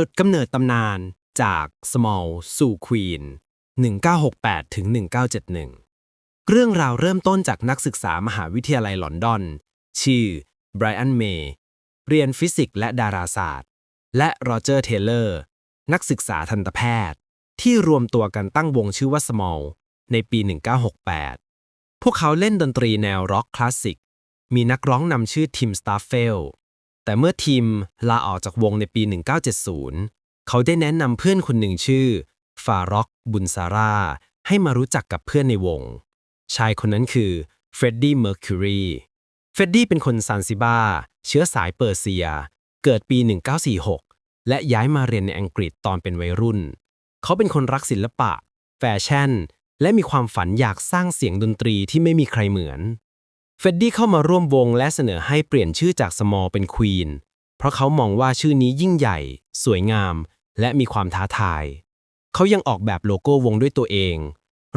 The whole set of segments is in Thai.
จุดกำเนิดตำนานจาก Small สู่ Queen 1968ถึง1971 เรื่องราวเริ่มต้นจากนักศึกษามหาวิทยาลัยลอนดอน ชื่อไบรอันเมย์เรียนฟิสิกส์และดาราศาสตร์ และโรเจอร์เทเลอร์ นักศึกษาทันตแพทย์ ที่รวมตัวกันตั้งวงชื่อว่า Small ในปี 1968 พวกเขาเล่นดนตรีแนวร็อกคลาสสิก มีนักร้องนำชื่อทิมสตาร์เฟล แต่เมื่อทีมลาออกจากวงในปี 1970 เขาได้แนะนำเพื่อนคนหนึ่งชื่อ ฟาร็อก บุนซาร่า ให้มารู้จักกับเพื่อนในวง ชายคนนั้นคือเฟรดดี้ เมอร์คิวรีเฟรดดี้เป็นคนซานซิบา เชื้อสายเปอร์เซีย เกิดปี 1946 และย้ายมาเรียนในอังกฤษตอนเป็นวัยรุ่น เขาเป็นคนรักศิลปะ แฟชั่น และมีความฝันอยากสร้างเสียงดนตรีที่ไม่มีใครเหมือน เฟดดี้เข้ามาร่วมวงและเสนอให้เปลี่ยนชื่อจาก Small เป็น Queen เพราะเขามองว่าชื่อนี้ยิ่งใหญ่ สวยงาม และมีความท้าทาย เขายังออกแบบโลโก้วงด้วยตัวเอง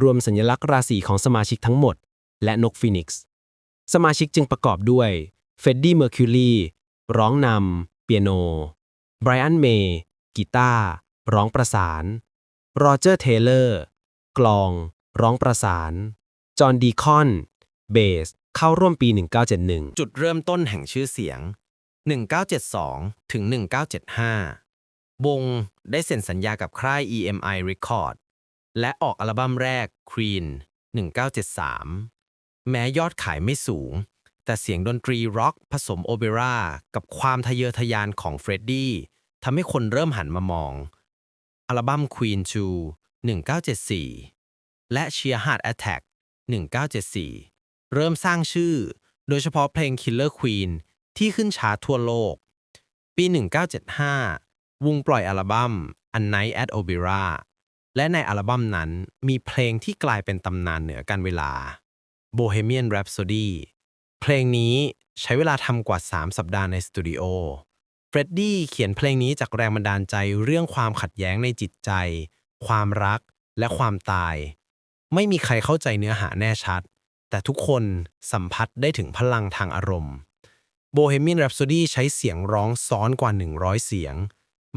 รวมสัญลักษณ์ราศีของสมาชิกทั้งหมด และนกฟีนิกซ์สมาชิกจึงประกอบด้วยเฟดดี้เมอร์คิวรีร้องนำเปียโนไบรอันเมย์กีตาร์ร้องประสานโรเจอร์เทเลอร์ กลอง ร้องประสาน จอห์นดีคอน เบส เข้าร่วมปี 1971 จุดเริ่มต้นแห่งชื่อเสียง 1972 ถึง 1975 วงได้เซ็นสัญญากับค่าย EMI Record และออกอัลบั้มแรก Queen 1973 แม้ยอดขายไม่สูง แต่เสียงดนตรีร็อกผสมโอเปร่ากับความทะเยอทะยานของเฟรดดี้ทำให้คนเริ่มหันมามอง อัลบั้ม Queen 2 1974 และ Sheer Heart Attack 1974 เริ่มสร้างชื่อ โดยเฉพาะเพลง Killer Queen ที่ขึ้นชาร์ตทั่วโลก ปี 1975 วงปล่อยอัลบั้ม A Night at Opera และในอัลบั้มนั้นมีเพลงที่กลายเป็นตำนานเหนือการเวลา Bohemian Rhapsody เพลงนี้ใช้เวลาทำกว่า 3 สัปดาห์ในสตูดิโอ เฟรดดี้เขียนเพลงนี้จากแรงบันดาลใจเรื่องความขัดแย้งในจิตใจ ความรักและความตาย ไม่มีใครเข้าใจเนื้อหาแน่ชัด แต่ทุกคนสัมผัสได้ถึงพลังทางอารมณ์ Bohemian Rhapsody ใช้เสียงร้องซ้อนกว่า 100 เสียง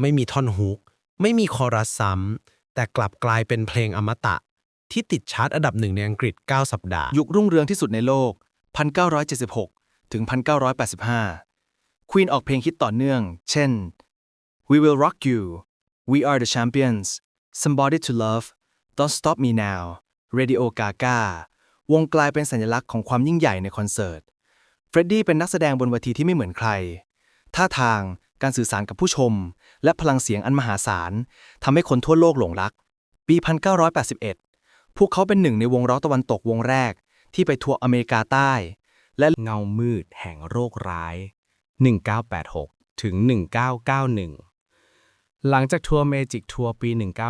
ไม่มีท่อนฮุก ไม่มีคอรัสซ้ำ แต่กลับกลายเป็นเพลงอมตะ ที่ติดชาร์ตอันดับหนึ่งในอังกฤษ 9 สัปดาห์ ยุครุ่งเรืองที่สุดในโลก 1976 ถึง 1985 Queen ออกเพลงฮิตต่อเนื่อง เช่น We Will Rock You We Are the Champions Somebody to Love Don't Stop Me Now Radio Gaga วงกลายเป็นสัญลักษณ์ของความยิ่งใหญ่ในคอนเสิร์ต เฟรดดี้เป็นนักแสดงบนเวทีที่ไม่เหมือนใคร ท่าทาง การสื่อสารกับผู้ชม และพลังเสียงอันมหาศาลทำให้คนทั่วโลกหลงรัก ปี 1981 พวกเขาเป็นหนึ่งในวงร็อกตะวันตกวงแรก ที่ไปทัวร์อเมริกาใต้ และเงามืดแห่งโรคร้าย 1986 ถึง 1991หลังจากทัวร์เมจิกทัวร์ปี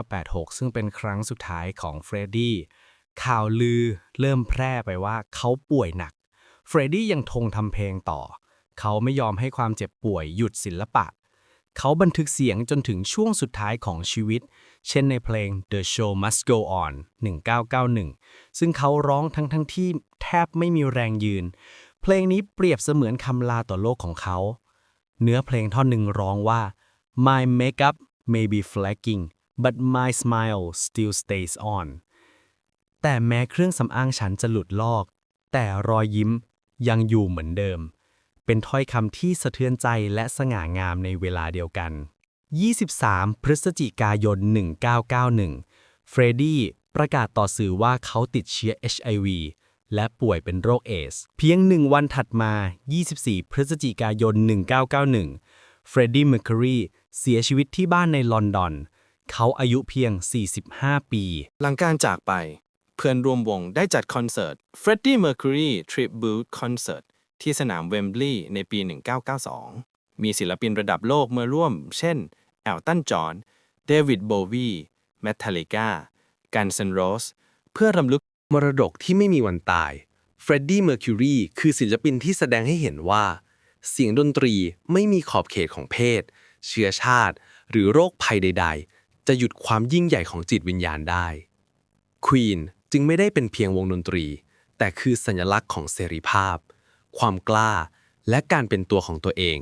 1986 ซึ่งเป็นครั้งสุดท้ายของเฟรดดี้ ข่าวลือเริ่มแพร่ไปว่าเขาป่วยหนัก เฟรดดี้ยังทงทำเพลงต่อ เขาไม่ยอมให้ความเจ็บป่วยหยุดศิลปะ เขาบันทึกเสียงจนถึงช่วงสุดท้ายของชีวิต เช่นในเพลง The Show Must Go On 1991 ซึ่งเขาร้องทั้งทั้งที่แทบไม่มีแรงยืน เพลงนี้เปรียบเสมือนคำลาต่อโลกของเขา เนื้อเพลงท่อนหนึ่งร้องว่า My makeup may be flagging but my smile still stays on แต่แม้เครื่องสำอางฉันจะหลุดลอก แต่รอยยิ้มยังอยู่เหมือนเดิม เป็นถ้อยคำที่สะเทือนใจและสง่างามในเวลาเดียวกัน 23 พฤศจิกายน 1991 เฟรดดี้ประกาศต่อสื่อว่าเขาติดเชื้อ HIV และป่วยเป็นโรคเอส เพียงหนึ่งวันถัดมา 24 พฤศจิกายน 1991 เฟรดดี้เมอร์คิวรีเสียชีวิตที่บ้านในลอนดอน เขาอายุเพียง 45 ปี หลังการจากไป เพื่อนร่วมวงได้จัดคอนเสิร์ต Freddie Mercury Tribute Concert ที่สนามเวมบลีย์ในปี 1992 มีศิลปินระดับโลกมาร่วม เช่น แอลตัน จอห์น เดวิด โบวีแมท t ลิกากันเซนโรส เพื่อรำลึกมรดกที่ไม่มีวันตาย เฟรดดี้ เมอร์คิวรีคือศิลปินที่แสดงให้เห็นว่า เสียงดนตรีไม่มีขอบเขตของเพศ เชื้อชาติ หรือโรคภัยใด ๆ จะหยุดความยิ่งใหญ่ของจิตวิญญาณได้ควีน จึงไม่ได้เป็นเพียงวงดนตรี แต่คือสัญลักษณ์ของเสรีภาพ ความกล้า และการเป็นตัวของตัวเอง